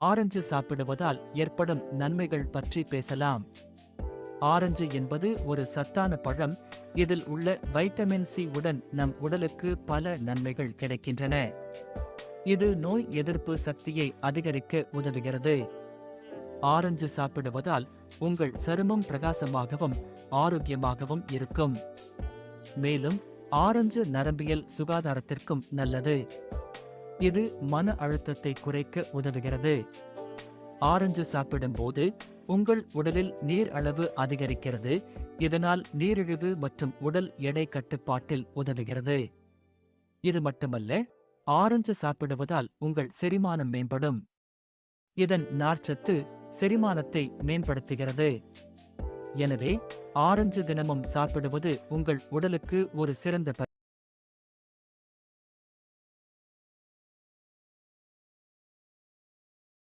Orange சாப்பிடுவதால் ஏற்படும் நன்மைகள் பற்றி பேசலாம். ஆரஞ்சு என்பது ஒரு சத்தான பழம். இதில் உள்ள வைட்டமின் சி உடன் நம் உடலுக்கு பல நன்மைகள் கிடைக்கின்றன. இது நோய் எதிர்ப்பு சக்தியை அதிகரிக்க உதவுகிறது. ஆரஞ்சு சாப்பிடுவதால் உங்கள் சருமம் பிரகாசமாகவும் ஆரோக்கியமாகவும் இருக்கும். மேலும் ஆரஞ்சு நரம்பியல் சுகாதாரத்திற்கும் நல்லது. இது மன அழுத்தத்தை குறைக்க உதவுகிறது. ஆரஞ்சு சாப்பிடும்போது உங்கள் உடலில் நீர் அளவு அதிகரிக்கிறது. இதனால் நீரிழிவு மற்றும் உடல் எடை கட்டுப்பாட்டில் உதவுகிறது. இது மட்டுமல்ல ஆரஞ்சு சாப்பிடுவதால் உங்கள் செரிமானம் மேம்படும். இதன் நார்ச்சத்து செரிமானத்தை மேம்படுத்துகிறது. எனவே ஆரஞ்சு தினமும் சாப்பிடுவது உங்கள் உடலுக்கு ஒரு சிறந்த